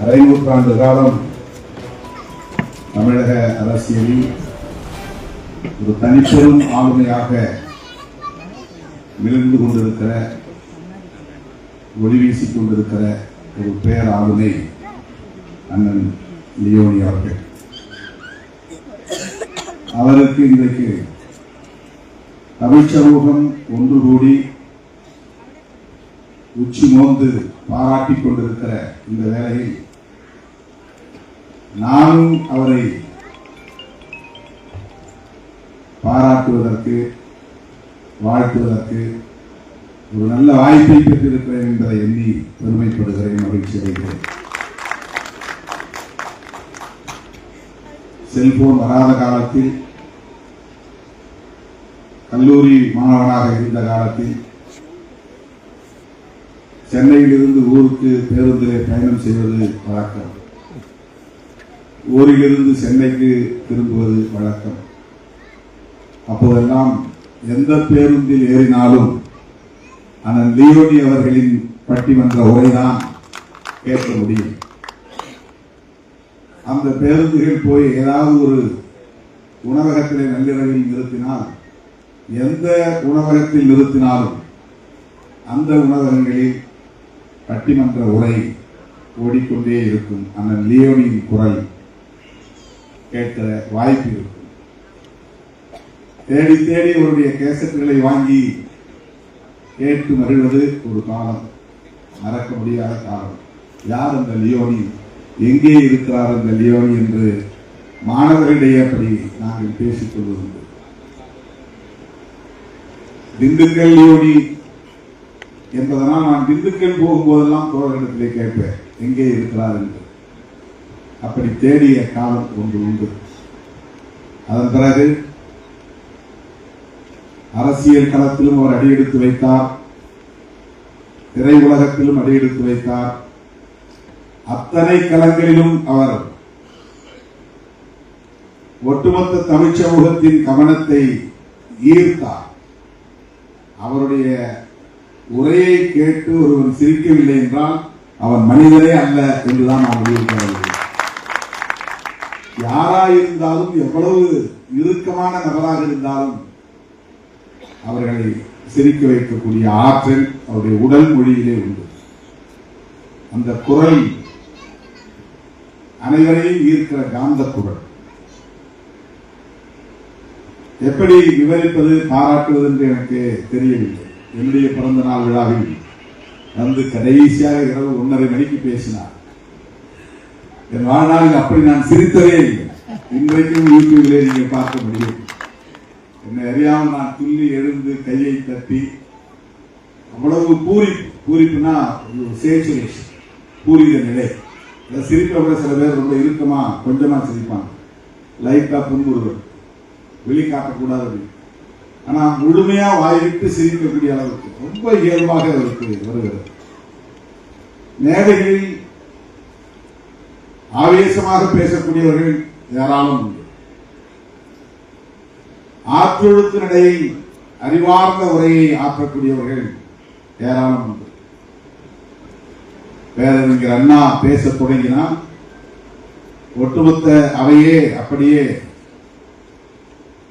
அரை நூற்றாண்டு காலம் தமிழக அரசியலில் ஒரு தனிப்பெரும் ஆளுமையாக மிளிர்ந்து கொண்டிருக்கிற ஒளி வீசிக் கொண்டிருக்கிற ஒரு பேர் ஆளுமை அண்ணன் லியோனி அவர்கள். அவருக்கு இன்றைக்கு தமிழ் சமூகம் ஒன்று கூடி உச்சி மோந்து பாராட்டி கொண்டிருக்கிற இந்த வேளையில் நானும் அவரை பாராட்டுவதற்கு வாழ்த்துவதற்கு ஒரு நல்ல வாய்ப்பை பெற்றிருக்கிறேன் என்பதை எண்ணி பெருமைப்படுகிறேன் மகிழ்ச்சி அடைகிறேன். செல்போன் வராத காலத்தில் கல்லூரி மாணவனாக இருந்த காலத்தில் சென்னையிலிருந்து ஊருக்கு பேருந்திலே பயணம் செய்வது வழக்கம். ஊரிலிருந்து சென்னைக்கு திரும்புவது வழக்கம். அப்போதெல்லாம் எந்த பேருந்தில் ஏறினாலும் அண்ணன் லியோனி அவர்களின் பட்டிமன்ற உரைதான் கேட்க முடியும். அந்த பேருந்துகள் போய் ஏதாவது ஒரு உணவகத்திலே நள்ளிரவில் நிறுத்தினால் எந்த உணவகத்தில் நிறுத்தினாலும் அந்த உணவகங்களில் பட்டிமன்ற உரை ஓடிக்கொண்டே இருக்கும் அண்ணன் லியோனியின் குரல். கேட்கிற வாய்ப்பு இருக்கும் தேடி தேடி அவருடைய கேசட்டுகளை வாங்கி கேட்டு மகிழ்வது ஒரு காலம் மறக்க முடியாத காலம். யார் அந்த லியோனி? எங்கே இருக்கிறார் அந்த லியோனி என்று மாணவர்களிடையே அப்படி நாங்கள் பேசிக் கொள்வதுண்டு. திண்டுக்கல் லியோனி என்பதனால் நான் திண்டுக்கல் போகும்போதெல்லாம் தோழர்களிடத்திலே கேட்பேன் எங்கே இருக்கிறார் என்று. அப்படி தேடிய காலம் ஒன்று உண்டு. அதன் பிறகு அரசியல் களத்திலும் அவர் அடியெடுத்து வைத்தார். திரையுலகத்திலும் அடியெடுத்து வைத்தார். அத்தனை களங்களிலும் அவர் ஒட்டுமொத்த தமிழ் சமூகத்தின் கவனத்தை ஈர்த்தார். அவருடைய உரையை கேட்டு ஒருவன் சிரிக்கவில்லை என்றால் அவன் மனிதரே அல்ல என்றுதான் நாம் முடிவு யாராயிருந்தாலும் எவ்வளவு இறுக்கமான நபராக இருந்தாலும் அவர்களை சிரிக்க வைக்கக்கூடிய ஆற்றல் அவருடைய உடல் மொழியிலே உண்டு. அந்த குரல் அனைவரையும் ஈர்க்கிற காந்த குரல். எப்படி விவரிப்பது பாராட்டுவது என்று எனக்கு தெரியவில்லை. என்னுடைய பிறந்த நாள் விழாவில் வந்து கடைசியாக இரவு ஒன்றரை மணிக்கு பேசினார். என் வாழ்நாளில் அப்படி நான் சிரித்ததே இல்லை. இன்றைக்கும் யூடியூபிலே நீங்கள் பார்க்க முடியும். என்னை அறியாமல் நான் துள்ளி எழுந்து கையை தட்டி அவ்வளவு பூரிப்பு பூரிப்புனா சேச்சுரேஷன் பூரித நிலை. அதை சிரிப்பை விட சில பேர் ரொம்ப இறுக்கமா கொஞ்சமா சிரிப்பாங்க. லைட்டாக புண்புடுவது வெளி காட்டக்கூடாது அப்படி. ஆனா முழுமையா வாய்விட்டு சிரிக்கக்கூடிய அளவுக்கு ரொம்ப இயல்பாக இருக்கு வருகிறது. மேடையில் ஆவேசமாக பேசக்கூடியவர்கள் ஏராளம் உண்டு. ஆற்றொழுத்தினிடையில் அறிவார்ந்த உரையை ஆற்றக்கூடியவர்கள் ஏராளம் உண்டு. பேரறிஞர் அண்ணா பேச தொடங்கினால் ஒட்டுமொத்த அவையே அப்படியே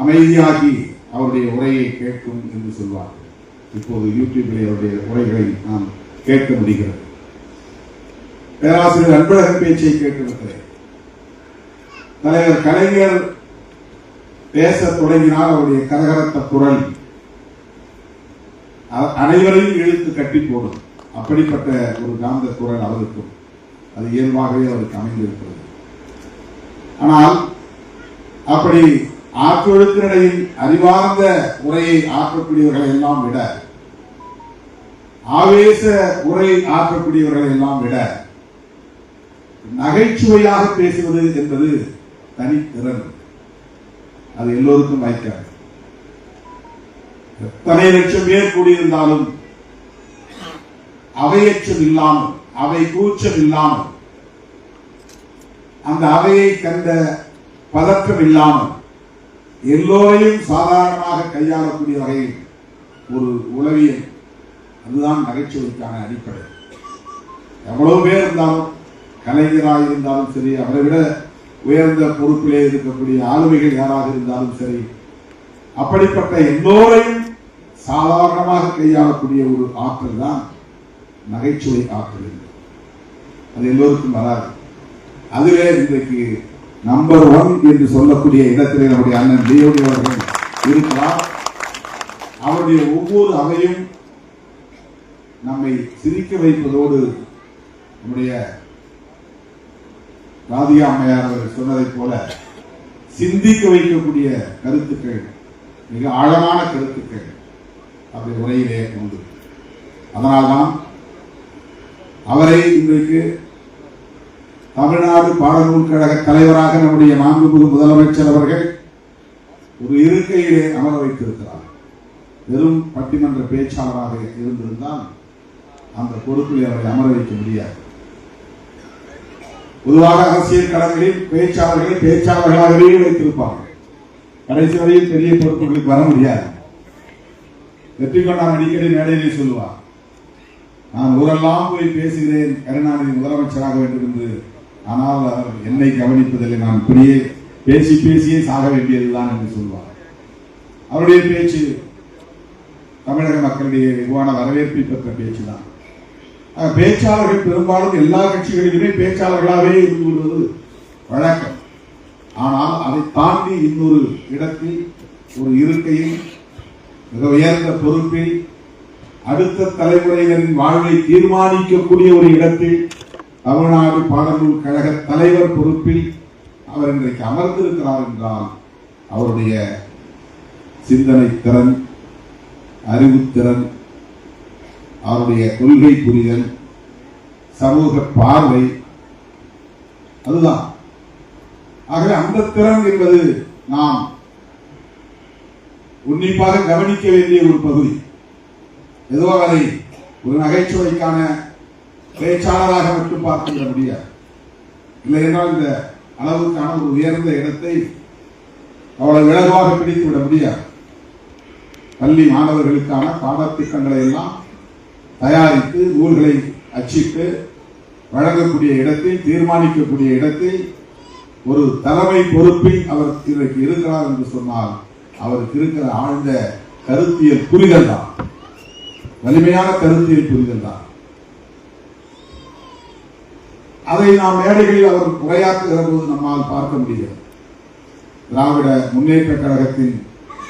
அமைதியாகி அவருடைய உரையை கேட்கும் என்று சொல்வார்கள். இப்போது யூடியூபில் அவருடைய உரைகளை நாம் கேட்க முடிகிறது. பேராசிரியர் அன்பழகன் பேச்சை கேட்டிருக்கிறேன் தலைவர் கலைஞர் பேச தொடங்கினால் அவருடைய கரகரத்த குரல் அ- அனைவரையும் இழுத்து கட்டி போடும். அப்படிப்பட்ட ஒரு காந்த குரல் அவருக்கும் அது இயல்பாகவே அவருக்கு அமைந்திருக்கிறது. ஆனால் அப்படி ஆற்றொழுக்கினிடையில் அறிவார்ந்த உரையை ஆற்றக்கூடியவர்களை எல்லாம் விட ஆவேச உரை ஆற்றக்கூடியவர்களை எல்லாம் விட நகைச்சுவையாக பேசுவது என்பது தனித்திறன் அது எல்லோருக்கும் வாய்க்காது. எத்தனை லட்சம் பேர் கூடியிருந்தாலும் அவையச்சம் இல்லாமல் அவை கூச்சம் இல்லாமல் அந்த அவையை கண்ட பதற்றம் இல்லாமல் எல்லோரையும் சாதாரணமாக கையாளக்கூடிய வகையில் ஒரு உளவியல். அதுதான் நகைச்சுவைக்கான அடிப்படை. எவ்வளவு பேர் இருந்தாலும் கலைஞராக இருந்தாலும் சரி அவரை விட உயர்ந்த பொறுப்பிலே இருக்கக்கூடிய ஆளுமைகள் யாராக இருந்தாலும் சரி அப்படிப்பட்ட எல்லோரையும் சாதாரணமாக கையாளக்கூடிய ஒரு ஆற்றல் தான் நகைச்சுவை ஆற்றல் அது எல்லோருக்கும் வராது. அதுவே இன்றைக்கு நம்பர் ஒன் என்று சொல்லக்கூடிய இடத்திலே நம்முடைய அண்ணன் தேவடி அவர்கள் இருக்கிறார். அவருடைய ஒவ்வொரு அவையும் நம்மை சிரிக்க வைப்பதோடு நம்முடைய ராதிகா அம்மையார் அவர்கள் சொன்னதைப் போல சிந்திக்க வைக்கக்கூடிய கருத்துக்கள் மிக ஆழமான கருத்துக்கள் அவருடைய உரையிலே உண்டு. அதனால்தான் அவரை இன்றைக்கு தமிழ்நாடு பாடநூல் கழக தலைவராக நம்முடைய மாண்புமிகு முதலமைச்சர் அவர்கள் ஒரு இருக்கையிலே அமர வைத்திருக்கிறார். வெறும் பட்டிமன்ற பேச்சாளராக இருந்திருந்தால் அந்த பொறுப்பில் அவரை அமர வைக்க முடியாது. பொதுவாக அரசியல் களங்களில் பேச்சாளர்களை பேச்சாளர்களாகவே வைத்திருப்பார்கள் கடைசி வரையில் பெரிய பொறுப்புகளுக்கு வர முடியாது. வெற்றி அடிக்கடி மேடையிலே சொல்லுவார் நான் ஊரெல்லாம் போய் பேசுகிறேன் கருணாநிதி முதலமைச்சராக வேண்டும் என்று. ஆனால் அவர் என்னை கவனிப்பதில்லை. நான் இப்படியே பேசி பேசியே சாக வேண்டியதுதான் என்று சொல்வார். அவருடைய பேச்சு தமிழக மக்களிடையே வெகுவான வரவேற்பை பெற்ற பேச்சுதான். தான் பேச்சாளர்கள் பெரும்பாலும் எல்லா கட்சிகளிலுமே பேச்சாளர்களாகவே இருந்து விடுவது வழக்கம். ஆனால் அதை தாண்டி இன்னொரு இடத்தில் ஒரு இருக்கையில் மிக உயர்ந்த பொறுப்பில் அடுத்த தலைமுறையினரின் வாழ்வை தீர்மானிக்கக்கூடிய ஒரு இடத்தில் தமிழ்நாடு பாடநூல் கழக தலைவர் பொறுப்பில் அவர் இன்றைக்கு அமர்ந்திருக்கிறார் என்றால் அவருடைய சிந்தனை திறன் அறிவுத்திறன் அவருடைய கொள்கை புரிதல் சமூக பார்வை அதுதான். ஆகவே அந்த திறன் என்பது நாம் உன்னிப்பாக கவனிக்க வேண்டிய ஒரு பகுதி. ஏதோ அதை ஒரு நகைச்சுவைக்கான பேச்சாளராக மட்டும் பார்த்துவிட முடியாது. இல்லை என்றால் இந்த அளவுக்கான ஒரு உயர்ந்த இடத்தை அவ்வளவு இலகுவாக பிடித்து விட முடியாது. பள்ளி மாணவர்களுக்கான பாடத்திட்டங்களை எல்லாம் தயாரித்து நூல்களை அச்சிட்டு வழங்கக்கூடிய இடத்தை தீர்மானிக்கக்கூடிய இடத்தை ஒரு தலைமை பொறுப்பில் அவர் இன்றைக்கு இருக்கிறார் என்று சொன்னால் அவருக்கு இருக்கிற ஆழ்ந்த கருத்தியல் புரிதல் தான். வலிமையான கருத்தியல் புரிதல் தான். அதை நாம் மேடைகளில் அவர் உரையாற்றுகிற போது நம்மால் பார்க்க முடிகிறது. திராவிட முன்னேற்ற கழகத்தின்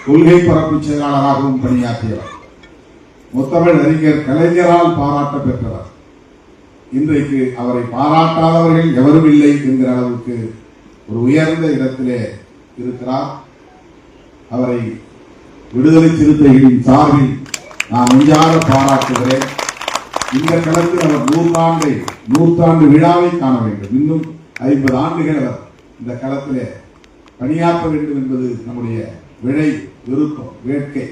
கொள்கை பரப்பு செயலாளராகவும் பணியாற்றியவர். முத்தமிழ் அறிஞர் கலைஞரால் பாராட்ட பெற்றவர். இன்றைக்கு அவரை பாராட்டாதவர்கள் எவரும் இல்லை என்கிற அளவுக்கு ஒரு உயர்ந்த இடத்திலே இருக்கிறார். அவரை விடுதலை சிறுத்தைகளின் சார்பில் நான் நெஞ்சார பாராட்டுகிறேன். இந்த களத்தில் அவர் நூற்றாண்டை நூற்றாண்டு விழாவை காண வேண்டும். இன்னும் ஐம்பது ஆண்டுகள் அவர் இந்த களத்திலே பணியாற்ற வேண்டும் என்பது நம்முடைய விழை விருப்பம் வேட்கை.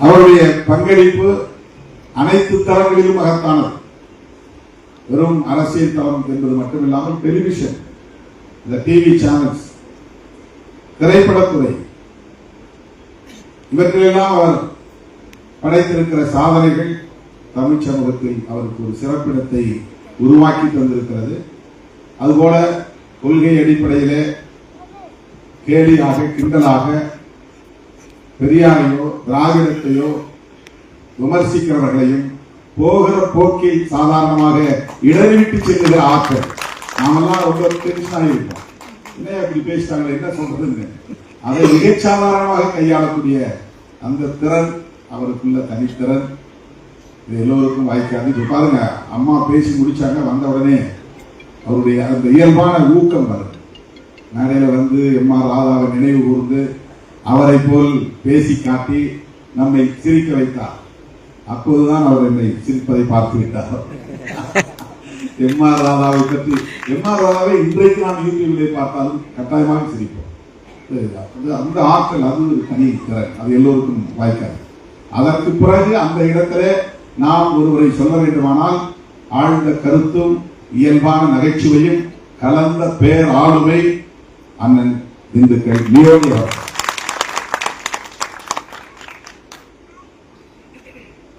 அவருடைய பங்களிப்பு அனைத்து தளங்களிலும் மகத்தானது வெறும் அரசியல் தளம் என்பது மட்டுமில்லாமல் டெலிவிஷன் இந்த டிவி சேனல்ஸ் திரைப்படத்துறை இவற்றிலெல்லாம் அவர் படைத்திருக்கிற சாதனைகள் தமிழ் சமூகத்தில் அவருக்கு ஒரு சிறப்பிடத்தை உருவாக்கி தந்திருக்கிறது. அதுபோல கொள்கை அடிப்படையிலே கேலியாக கிண்டலாக பெரியாரையோ திராவிடத்தையோ விமர்சிக்கிறவர்களையும் போகிற போக்கில் சாதாரணமாக இடறிவிட்டு செல்லுகிற ஆட்கள் நாமெல்லாம் ரொம்ப டென்ஷன் ஆகியிருப்போம் என்ன இப்படி பேசிட்டாங்களே என்ன சொல்றதுன்னு. அதை மிகச்சாதாரணமாக கையாளக்கூடிய அந்த திறன் அவருக்குள்ள தனித்திறன் இது எல்லோருக்கும் வாய்க்காது. இப்ப பாருங்க அம்மா பேசி முடிச்சாங்க வந்த உடனே அவருடைய அந்த இயல்பான ஊக்கம் வரும் மேடையில வந்து எம் ஆர் ராதாவை நினைவு கூர்ந்து அவரை போல் பேசி காட்டி நம்மை சிரிக்க வைத்தார். அப்போதுதான் அவர் என்னை சிரிப்பதை பார்த்து விட்டார். எம் ஆர் ராதாவை பற்றி எம் ஆர் ராதாவை இன்றைக்கு நாம் யூடியூபிலே பார்த்தாலும் கட்டாயமாக சிரிப்போம். அந்த ஆற்றல் அது ஒரு தனி திறன். அது எல்லோருக்கும் வாய்க்காது. அதற்கு பிறகு அந்த இடத்திலே நாம் ஒருவரை சொல்ல வேண்டுமானால் ஆழ்ந்த கருத்தும் இயல்பான நகைச்சுவையும் கலந்த பேர் ஆளுமை அண்ணன் இந்துக்கள் நியோகி அவர்கள்.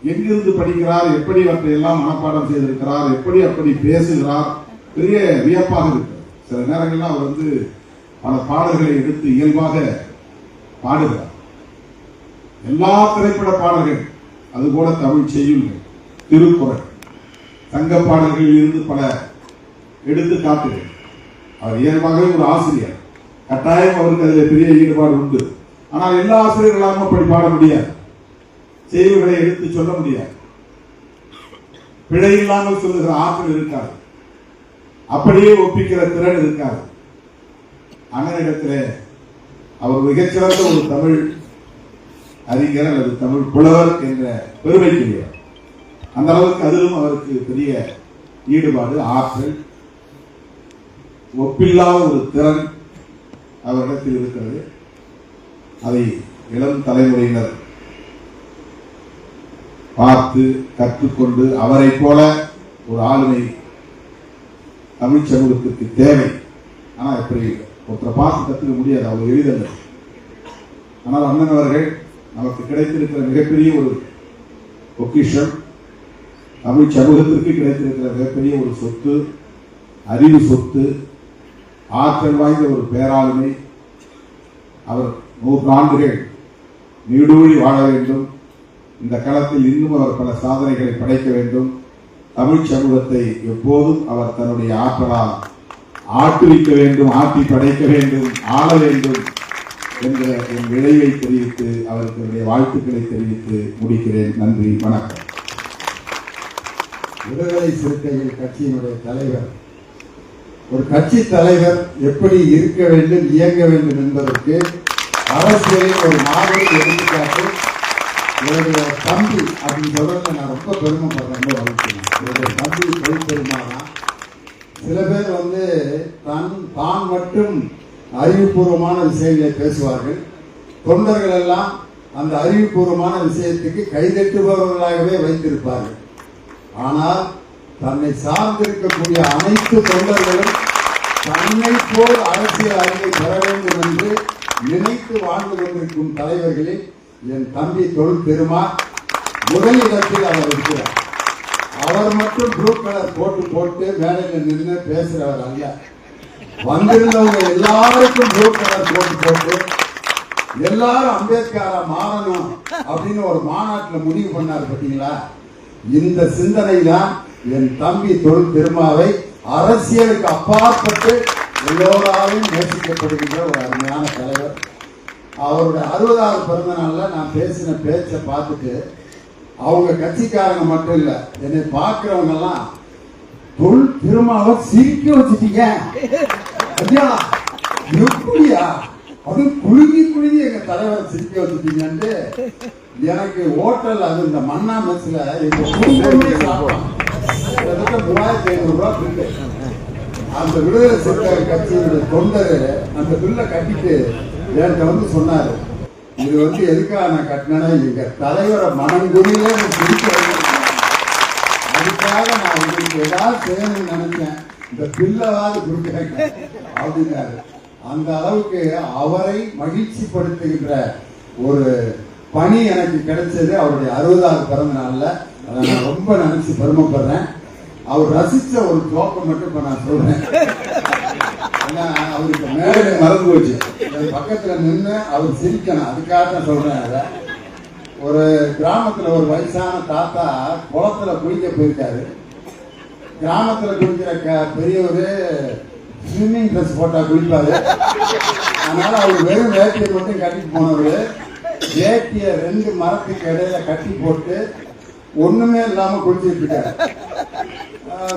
எங்கிருந்து படிக்கிறார் எப்படி அவற்றை எல்லாம் மனப்பாடம் செய்திருக்கிறார் எப்படி அப்படி பேசுகிறார் பெரிய வியப்பாக இருக்கு. சில நேரங்களில் அவர் வந்து பல பாடல்களை எடுத்து இயல்பாக பாடுகிறார். எல்லா திரைப்பட பாடல்கள் அதுபோல தமிழ் செய்யுங்கள் திருக்குறள். தங்க பாடல்களில் இருந்து பல எடுத்து எடுத்துக்காட்டுகள். அவர் இயல்பாகவே ஒரு ஆசிரியர். கட்டாயம் அவருக்கு அதில் பெரிய ஈடுபாடு உண்டு. ஆனால் எல்லா ஆசிரியர்களாகவும் அப்படி பாட முடியாது. செய்திகளை எடுத்து சொல்ல முடியாது. பிழை இல்லாமல் சொல்லுகிற ஆற்றல் இருக்காது. அப்படியே ஒப்பிக்கிற திறன் இருக்காது. அண்ணனிடத்தில் அவர் மிகச்சிறந்த ஒரு தமிழ் அறிஞர் அல்லது தமிழ் புலவர் என்ற பெருமைக்குரியவர் அந்த அளவுக்கு அதிலும் அவருக்கு பெரிய ஈடுபாடு ஆற்றல் ஒப்பில்லாத ஒரு திறன் அவரிடத்தில் இருக்கிறது. அதை இளம் தலைமுறையினர் பார்த்து கற்றுக்கொண்டு அவரைப் போல ஒரு ஆளுமை தமிழ் சமூகத்திற்கு தேவை. ஆனால் இப்படி ஒருத்தரை பார்த்து கற்றுக்க முடியாது அவர் எளிதல்ல. ஆனால் அண்ணன் அவர்கள் நமக்கு கிடைத்திருக்கிற மிகப்பெரிய ஒரு பொக்கிஷம் தமிழ் சமூகத்திற்கு கிடைத்திருக்கிற மிகப்பெரிய ஒரு சொத்து அறிவு சொத்து ஆற்றல் வாய்ந்த ஒரு பேராளுமை. அவர் நூற்றாண்டுகள் நீடூழி வாழ வேண்டும். இந்த களத்தில் இன்னும் அவர் பல சாதனைகளை படைக்க வேண்டும். தமிழ் சமூகத்தை எப்போதும் அவர் தன்னுடைய ஆற்றலால் ஆட்டுவிக்க வேண்டும் ஆட்டி படைக்க வேண்டும் ஆள வேண்டும் என்ற என் விளைவை தெரிவித்து அவருக்கு என்னுடைய வாழ்த்துக்களை தெரிவித்து முடிக்கிறேன். நன்றி வணக்கம். விடுதலை சிறுத்தைகள் கட்சியினுடைய தலைவர். ஒரு கட்சி தலைவர் எப்படி இருக்க வேண்டும் இயங்க வேண்டும் என்பதற்கு அரசியலில் ஒரு மாதிரி எடுத்துக்காட்டு என்னுடைய தம்பி அப்படின்னு சொல்றதுல நான் ரொம்ப பெருமைப்படுறேன் ரொம்ப வளர்க்கிறேன். என்னுடைய தம்பி தொழிற்பெருமானா சில பேர் வந்து தன் தான் மட்டும் அறிவுபூர்வமான விஷயங்களை பேசுவார்கள். தொண்டர்கள் எல்லாம் அந்த அறிவுபூர்வமான விஷயத்துக்கு கைதட்டுபவர்களாகவே வைத்திருப்பார்கள். ஆனால் தன்னை சார்ந்திருக்கக்கூடிய அனைத்து தொண்டர்களும் தன்னை போல் அரசியல் அறிவை பெற வேண்டும் என்று நினைத்து வாழ்ந்து கொண்டிருக்கும் தலைவர்களில் என் தம்பி தொழில் பெருமா? முதல் இடத்தில் அவர் இருக்கிறார். அவர் மட்டும் ப்ளூ கலர் போட்டு போட்டு வேலையில் நின்று பேசுறவர் அல்ல. வந்திருந்தவங்க எல்லாருக்கும் ப்ளூ கலர் போட்டு போட்டு எல்லாரும் அம்பேத்கரா மாறணும் அப்படின்னு ஒரு மாநாட்டில் முடிவு பண்ணார் பார்த்தீங்களா இந்த சிந்தனை தான் என் தம்பி தொழில் பெருமாவை அரசியலுக்கு அப்பாற்பட்டு எல்லோராலும் நேசிக்கப்படுகின்ற ஒரு அருமையான தலைவர். அவருடைய அறுபதாவது பிறந்த நாள்ல நான் பேசின பேச்சை பார்த்துட்டு அவங்க கட்சிக்காரங்க மட்டும் இல்ல என்னை பார்க்கிறவங்க எல்லாம் தொல் திருமாவை சிரிக்க வச்சுட்டீங்க. ஐயா எப்படியா? அது குலுங்கி குலுங்கி எங்க தலைவரை சிரிக்க வச்சுட்டீங்கன்ட்டு எனக்கு ஹோட்டல் அது இந்த மன்னா மெஸ்ல எங்க குடும்பமே சாப்பிட்டோம் மூவாயிரத்தி ஐநூறு ரூபாய் பில்லு. அந்த விடுதலை சிறுத்தை கட்சியினுடைய தொண்டர் அந்த பில்லை கட்டிட்டு என்கிட்ட வந்து சொன்னாரு. இது வந்து எதுக்காக நான் கட்டினேன்னா எங்க தலைவரை மனங்குடியில அதுக்காக நான் உங்களுக்கு ஏதாவது செய்யணும்னு நினைச்சேன். இந்த பில்லவாது கொடுக்குறேங்க அப்படின்னாரு. அந்த அளவுக்கு அவரை மகிழ்ச்சிப்படுத்துகின்ற ஒரு பணி எனக்கு கிடைச்சது. அவருடைய அறுபதாவது பிறந்த நாளில். அதை நான் ரொம்ப நினைச்சு பெருமைப்படுறேன். அவர் ரசிச்ச ஒரு ஜோக்கை மட்டும் இப்ப நான் சொல்றேன். ஏன்னா அவருக்கு மேலே மறந்து போச்சு. என் பக்கத்துல நின்று அவர் சிரிக்கணும். அதுக்காக தான் சொல்றேன் அதை. ஒரு கிராமத்துல ஒரு வயசான தாத்தா குளத்துல குளிக்க போயிருக்காரு. கிராமத்துல குளிக்கிற க- பெரியவர் ஸ்விம்மிங் ட்ரெஸ் போட்டா குளிப்பாரு. அதனால அவர் வெறும் வேட்டியை மட்டும் கட்டிட்டு போனவர் வேட்டியை ரெண்டு மரத்துக்கு இடையில கட்டி போட்டு ஒண்ணுமே இல்லாம குளிச்சிருக்காரு இருக்காரு.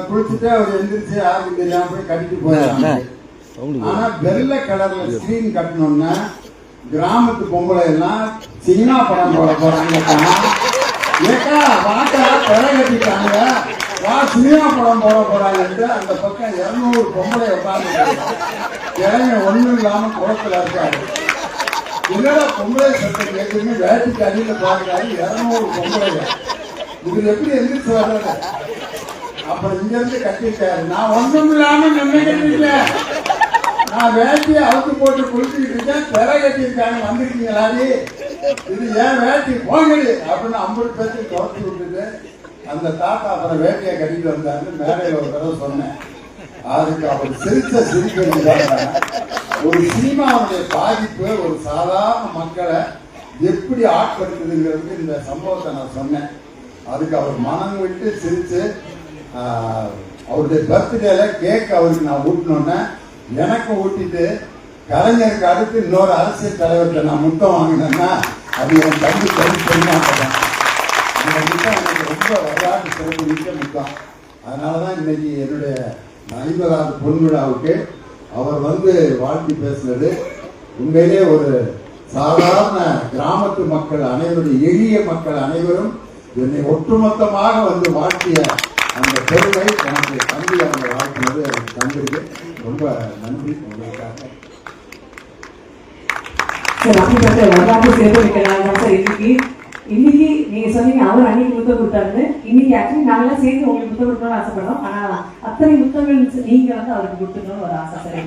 குளிச்சுட்டு அவர் எந்திரிச்சு யாருக்கும் தெரியாம போய் கட்டிட்டு போயிடறாங்க. ஆனா வெள்ளை கலர்ல ஸ்கிரீன் கட்டணும்னா கிராமத்து பொம்பளை எல்லாம் சினிமா படம் போட போறாங்க ஏக்கா வாக்கா தலை கட்டிட்டாங்க. வா சினிமா படம் போட போறாங்கன்ட்டு அந்த பக்கம் இருநூறு பொம்பளை உட்கார்ந்து இறங்க ஒண்ணும் இல்லாம குளத்துல இருக்காரு. என்னடா பொம்பளை சத்தம் கேட்குன்னு வேட்டுக்கு அடியில பாக்குறாரு இருநூறு பொம்பளை இதுல எப்படி எந்திரிச்சு வர்றது அப்புறம் இங்க இருந்து கட்டிட்டாரு. நான் ஒண்ணும் இல்லாம நின்று நான் வேட்டியை அவுத்து போட்டு குளிச்சுக்கிட்டு இருக்கேன். பெற கட்டியிருக்காங்க வந்திருக்கீங்களாடி இது ஏன் வேட்டி? போங்கடி. அப்படின்னு ஐம்பது பேருக்கு துரத்தி விட்டுட்டு அந்த தாத்தா அப்புறம் வேட்டியை கட்டிட்டு வந்தாருன்னு மேடையில் ஒரு தடவை சொன்னேன். அதுக்கு அவர் சிரித்த சிரிக்கிறது ஒரு சினிமாவுடைய பாதிப்பு ஒரு சாதாரண மக்களை எப்படி ஆட்படுத்துதுங்கிறது இந்த சம்பவத்தை நான் சொன்னேன். அதுக்கு அவர் மனம் விட்டு சிரிச்சு அவருடைய பர்த்டேல கேக் அவருக்கு நான் ஊட்டினோன்னே எனக்கு ஊட்டிட்டு கலைஞருக்கு அடுத்து இன்னொரு அரசியல் தலைவர்கிட்ட நான் முத்தம் வாங்கினேன்னா அது என் தம்பி தம்பி பெருமாட்டம் இந்த முத்தம் எனக்கு ரொம்ப வரலாற்று சிறப்பு மிக்க முத்தம். அதனால தான் இன்னைக்கு என்னுடைய ஐம்பதாவது பொன்விழாவுக்கு அவர் வந்து வாழ்த்தி பேசுனது. உண்மையிலே ஒரு சாதாரண கிராமத்து மக்கள் அனைவருடைய எளிய மக்கள் அனைவரும் என்னை ஒட்டுமொத்தமாக வந்து வாழ்த்திய அந்த பெருமை எனக்கு தம்பி அவங்க வாழ்த்தினது எனக்கு தந்திருக்கு. ரொம்ப நன்றி உங்களுக்காக. சார் அப்படிப்பட்ட வரலாற்று சேர்த்து வைக்கலாம் தான் சார் இன்னைக்கு இன்னைக்கு நீங்க சொன்னீங்க அவர் அன்னைக்கு முத்தம் கொடுத்தாருன்னு. இன்னைக்கு ஆக்சுவலி நாங்களாம் சேர்ந்து உங்களுக்கு முத்தம் கொடுக்கணும்னு ஆசைப்படுறோம். ஆனா அத்தனை முத்தங்கள் நீங்க வந்து அவருக்கு கொடுத்துக்கணும்னு ஒரு ஆசை சார்.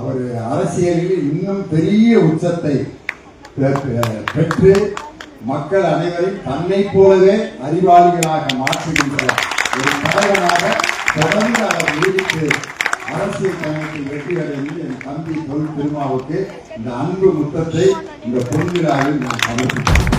அவர் அரசியலில் இன்னும் பெரிய உச்சத்தை பெற்று மக்கள் அனைவரையும் தன்னை போலவே அறிவாளிகளாக மாற்றுகின்ற ஒரு தலைவனாக தொடர்ந்து அவர் நீடித்து அரசியல் பயணத்தில் வெற்றி அடைந்து என் தம்பி தொழில் திருமாவுக்கு இந்த அன்பு முத்தத்தை இந்த பொன்விழாவில் நான் சமர்ப்பித்தேன்